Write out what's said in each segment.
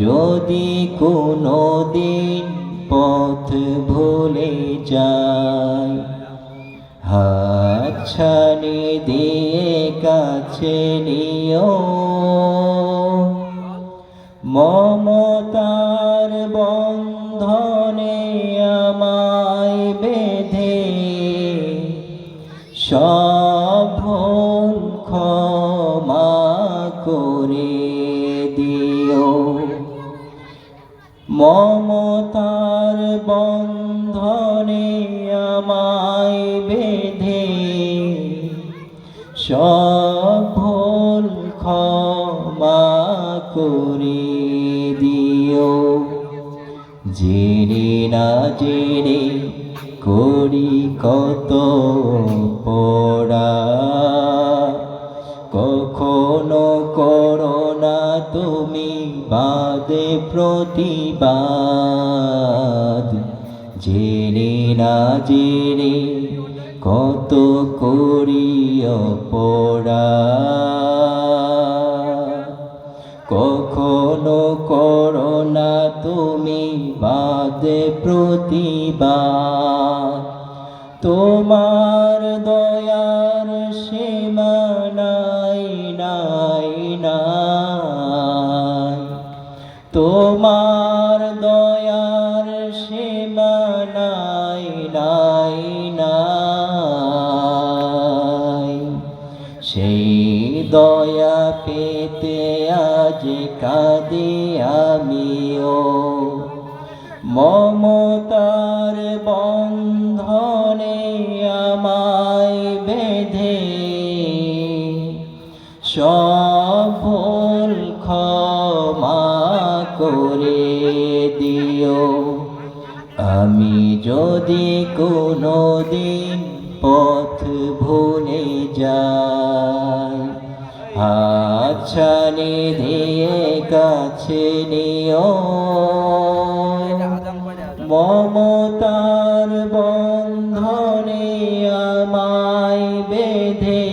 যদি কোনো দিন পথ ভুলে যাই হাত ছানি দিয়ে কাছে নিও। মমতার বন্ধনে আমায় বেঁধে, সব ভুল ক্ষমা করে দিও। মমতার বন্ধনে আমায় বেঁধে, সব ভুল ক্ষমা করে দিও। জেনে না জেনে করি কত পড়া। কখনো করো না তুমি বাদে প্রতিবাদ। জেনে না জেনে কত করি পড়া কখনো করো না তুমি বাদে প্রতিবাদ। তোমার দয়ার সীমা সেই দয়া পেতে আজ কাঁদি আমিও। মমতার বন্ধনে আমায় বেঁধে সব ক্ষমা করে দিও। আমি যদি কোনো দিন পথ ভুলে যাই আচ্ছানি দিয়ে কাছে নিও। মমতার বন্ধনে আমায় বেঁধে।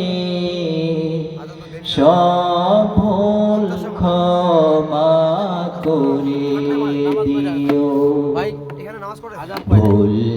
সব ভুল ক্ষমা করে দিও। ভুল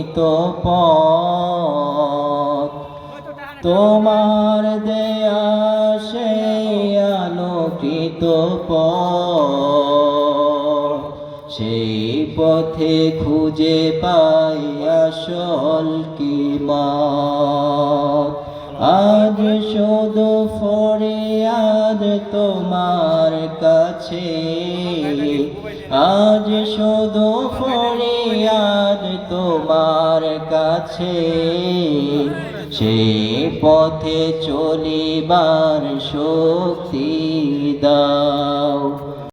আলোকিত পথ। তোমার দেয়া সেই আলোকিত পথ। সেই পথে খুঁজে পাই আসল কি আজ শুধু ফরিয়াদ তোমার কাছে। আজ শুধু তোমার কাছে। সেই পথে চলিবার শক্তি দা